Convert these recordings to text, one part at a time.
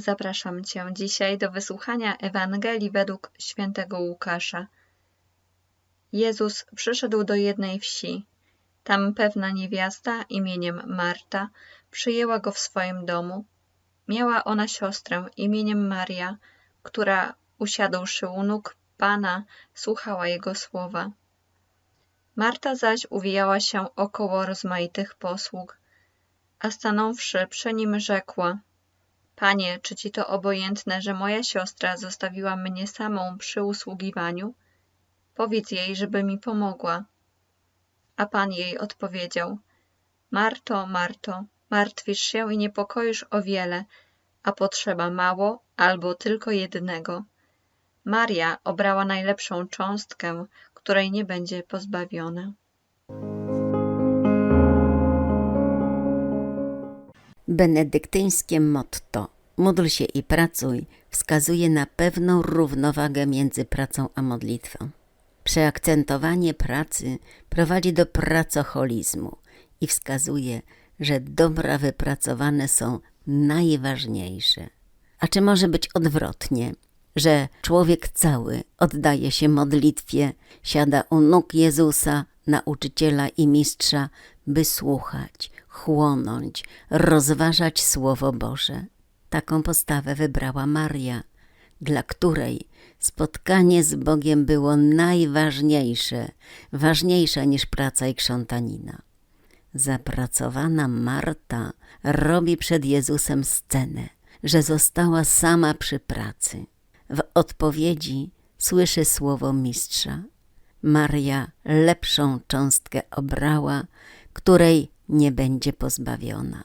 Zapraszam Cię dzisiaj do wysłuchania Ewangelii według świętego Łukasza. Jezus przyszedł do jednej wsi. Tam pewna niewiasta imieniem Marta przyjęła go w swoim domu. Miała ona siostrę imieniem Maria, która usiadłszy u nóg Pana, słuchała jego słowa. Marta zaś uwijała się około rozmaitych posług, a stanąwszy przy nim rzekła – Panie, czy ci to obojętne, że moja siostra zostawiła mnie samą przy usługiwaniu? Powiedz jej, żeby mi pomogła. A pan jej odpowiedział: Marto, Marto, martwisz się i niepokoisz o wiele, a potrzeba mało albo tylko jednego. Maria obrała najlepszą cząstkę, której nie będzie pozbawiona. Benedyktyńskie motto Módl się i pracuj wskazuje na pewną równowagę między pracą a modlitwą. Przeakcentowanie pracy prowadzi do pracocholizmu i wskazuje, że dobra wypracowane są najważniejsze. A czy może być odwrotnie, że człowiek cały oddaje się modlitwie, siada u nóg Jezusa, nauczyciela i mistrza, by słuchać, chłonąć, rozważać Słowo Boże. Taką postawę wybrała Maria, dla której spotkanie z Bogiem było najważniejsze, ważniejsze niż praca i krzątanina. Zapracowana Marta robi przed Jezusem scenę, że została sama przy pracy. W odpowiedzi słyszy słowo mistrza. Maria lepszą cząstkę obrała, której nie będzie pozbawiona.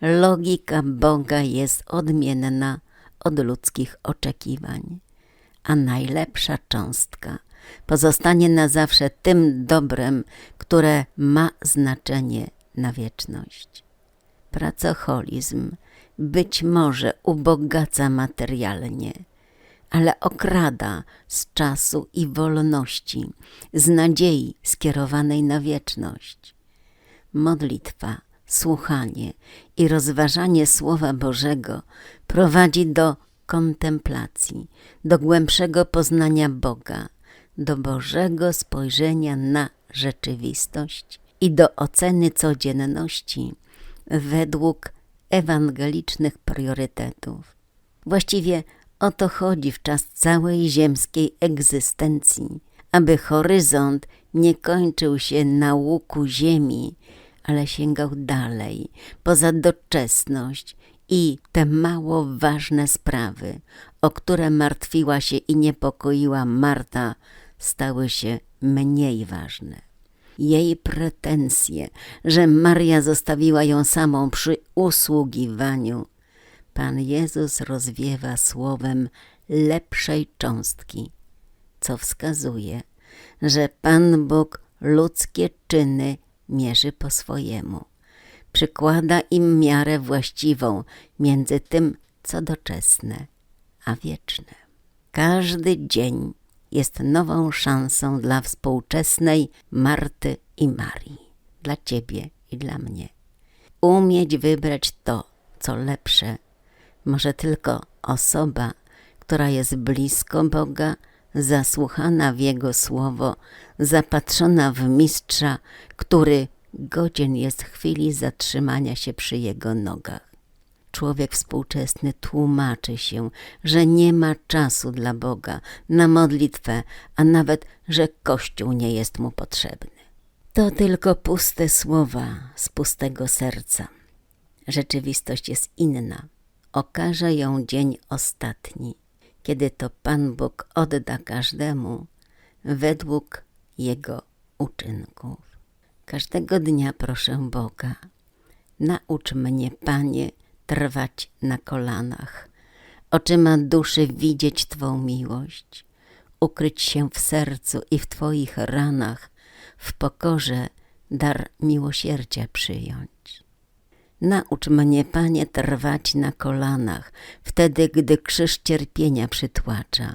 Logika Boga jest odmienna od ludzkich oczekiwań, a najlepsza cząstka pozostanie na zawsze tym dobrem, które ma znaczenie na wieczność. Pracocholizm być może ubogaca materialnie, ale okrada z czasu i wolności, z nadziei skierowanej na wieczność. Modlitwa, słuchanie i rozważanie Słowa Bożego prowadzi do kontemplacji, do głębszego poznania Boga, do Bożego spojrzenia na rzeczywistość i do oceny codzienności według ewangelicznych priorytetów. Właściwie o to chodzi w czas całej ziemskiej egzystencji, aby horyzont nie kończył się na łuku ziemi, ale sięgał dalej, poza doczesność i te mało ważne sprawy, o które martwiła się i niepokoiła Marta, stały się mniej ważne. Jej pretensje, że Maria zostawiła ją samą przy usługiwaniu, Pan Jezus rozwiewa słowem lepszej cząstki, co wskazuje, że Pan Bóg ludzkie czyny mierzy po swojemu. Przykłada im miarę właściwą między tym, co doczesne, a wieczne. Każdy dzień jest nową szansą dla współczesnej Marty i Marii, dla Ciebie i dla mnie. Umieć wybrać to, co lepsze, może tylko osoba, która jest blisko Boga, zasłuchana w Jego słowo, zapatrzona w mistrza, który godzien jest chwili zatrzymania się przy Jego nogach. Człowiek współczesny tłumaczy się, że nie ma czasu dla Boga na modlitwę, a nawet, że Kościół nie jest mu potrzebny. To tylko puste słowa z pustego serca. Rzeczywistość jest inna. Okaże ją dzień ostatni kiedy to Pan Bóg odda każdemu według jego uczynków. Każdego dnia proszę Boga, naucz mnie, Panie, trwać na kolanach, oczyma duszy widzieć Twą miłość, ukryć się w sercu i w Twoich ranach, w pokorze dar miłosierdzia przyjąć. Naucz mnie, Panie, trwać na kolanach, wtedy, gdy krzyż cierpienia przytłacza.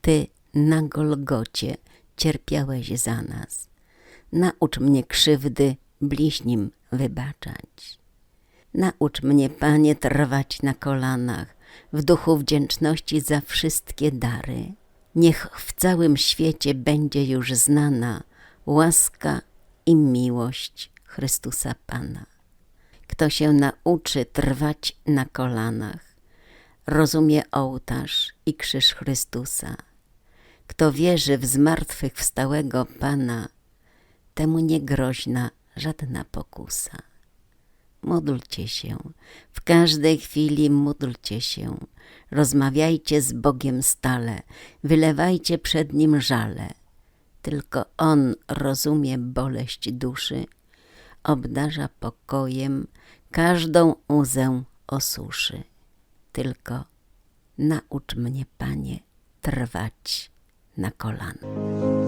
Ty na Golgocie cierpiałeś za nas. Naucz mnie krzywdy bliźnim wybaczać. Naucz mnie, Panie, trwać na kolanach, w duchu wdzięczności za wszystkie dary. Niech w całym świecie będzie już znana łaska i miłość Chrystusa Pana. Kto się nauczy trwać na kolanach, rozumie ołtarz i krzyż Chrystusa. Kto wierzy w zmartwychwstałego Pana, temu nie groźna żadna pokusa. Módlcie się, w każdej chwili módlcie się, rozmawiajcie z Bogiem stale, wylewajcie przed Nim żale. Tylko On rozumie boleść duszy, obdarza pokojem, każdą łzę osuszy. Tylko naucz mnie, Panie, trwać na kolanach.